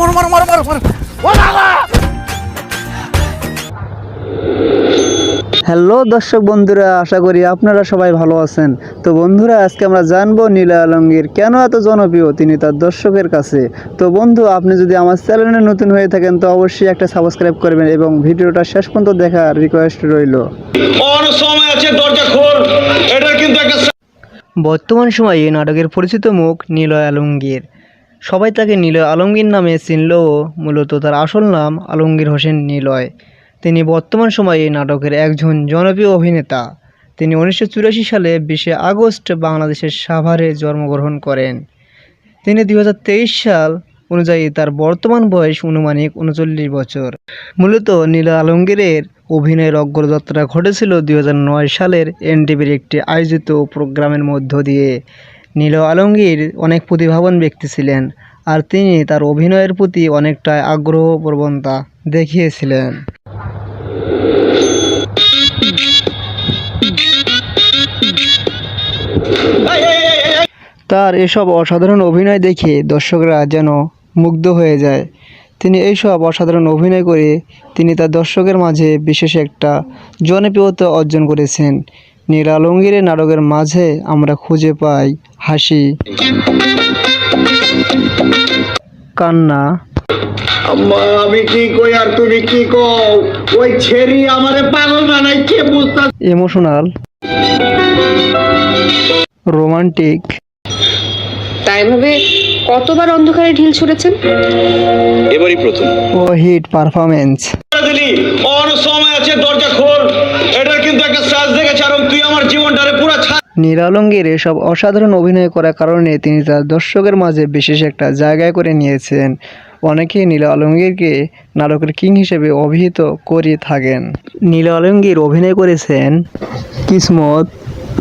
মারো মারো মারো মারো মারো। ও বাবা! হ্যালো দর্শক বন্ধুরা আশা করি আপনারা সবাই ভালো আছেন। তো বন্ধুরা আজকে আমরা জানব নীলা আলমগীর কেন এত জনপ্রিয় তিনি তার দর্শকের কাছে। তো বন্ধু আপনি যদি আমার চ্যানেলে নতুন হয়ে থাকেন তো অবশ্যই একটা সাবস্ক্রাইব করবেন এবং ভিডিওটা শেষ পর্যন্ত দেখার রিকোয়েস্ট রইল। অন সময় আছে দরজা খোল? এটা কিন্তু বর্তমান সময়ে এই নাটকের পরিচিত মুখ নিলয় আলমগীর। সবাই তাকে নিলয় আলমগীর নামে চিনলেও মূলত তার আসল নাম আলমগীর হোসেন নিলয়। তিনি বর্তমান সময়ে নাটকের একজন জনপ্রিয় অভিনেতা। তিনি উনিশশো চুরাশি সালে বিশে আগস্ট বাংলাদেশের সাভারে জন্মগ্রহণ করেন। তিনি দুই হাজার তেইশ সাল অনুযায়ী তার বর্তমান বয়স অনুমানিক উনচল্লিশ বছর। মূলত নীলা আলমগীরের অভিনয়ের অগ্রযাত্রা ঘটেছিল দুই হাজার নয় সালের এনটিভির একটি আয়োজিত প্রোগ্রামের মধ্য দিয়ে। নীল আলমগীর অনেক প্রতিভাবান ব্যক্তি ছিলেন আর তিনি তার অভিনয়ের প্রতি অনেকটা আগ্রহ প্রবণতা দেখিয়েছিলেন। তার এসব অসাধারণ অভিনয় দেখে দর্শকরা যেন মুগ্ধ হয়ে যায়। তিনি এইসব অসাধারণ অভিনয় করে তিনি তার দর্শকের মাঝে বিশেষ একটা জনপ্রিয়তা অর্জন করেছেন। নীল আলমগীরের নাটকের মাঝে আমরা খুঁজে পাই হাসি। কান্না। আমি কি কই আর তুমি কি কও? ওই ছেড়ি আমারে পাগল বানাইছে বুঝতা ইমোশনাল। রোমান্টিক। তাই ভাবে কতবার অন্ধকারে ঢিল ছুঁড়েছেন? এবারই প্রথম। ও হিট পারফরমেন্স দিলি অন সময় আছে দরজা খোল এটা কিন্তু একটা সাজ দেখেছে আর তুই আমার জীবনটারে আলমগীর এসব অসাধারণ অভিনয় করার কারণে তিনি তার দর্শকের মাঝে বিশেষ একটা জায়গায় করে নিয়েছেন। অনেকেই নীল আলমগীরকে নাটকের কিং হিসেবে অভিহিত করে থাকেন। নীল আলমগীর অভিনয় করেছেন কিসমত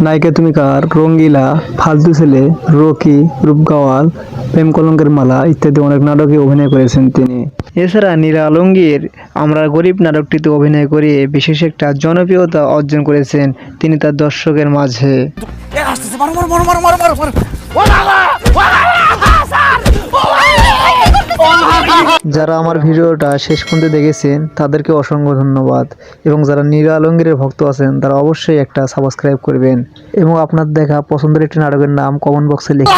নায়িকা তুমি কার রঙ্গিলা, ফালতু ছেলে, রকি, রূপগাওয়াল, প্রেম কলঙ্কের মালা ইত্যাদি অনেক নাটকে অভিনয় করেছেন তিনি। এছাড়া নীলা আলঙ্গীর আমরা গরিব নাটকটিতে অভিনয় করে বিশেষ একটা জনপ্রিয়তা অর্জন করেছেন তিনি তার দর্শকের মাঝে। যারা আমার ভিডিওটা শেষ পর্যন্ত দেখেছেন তাদেরকে অসংখ্য ধন্যবাদ। এবং যারা নীলা আলমগীরের ভক্ত আছেন তারা অবশ্যই একটা সাবস্ক্রাইব করবেন। এবং আপনার দেখা পছন্দের একটি নাটকের নাম কমেন্ট বক্সে লিখে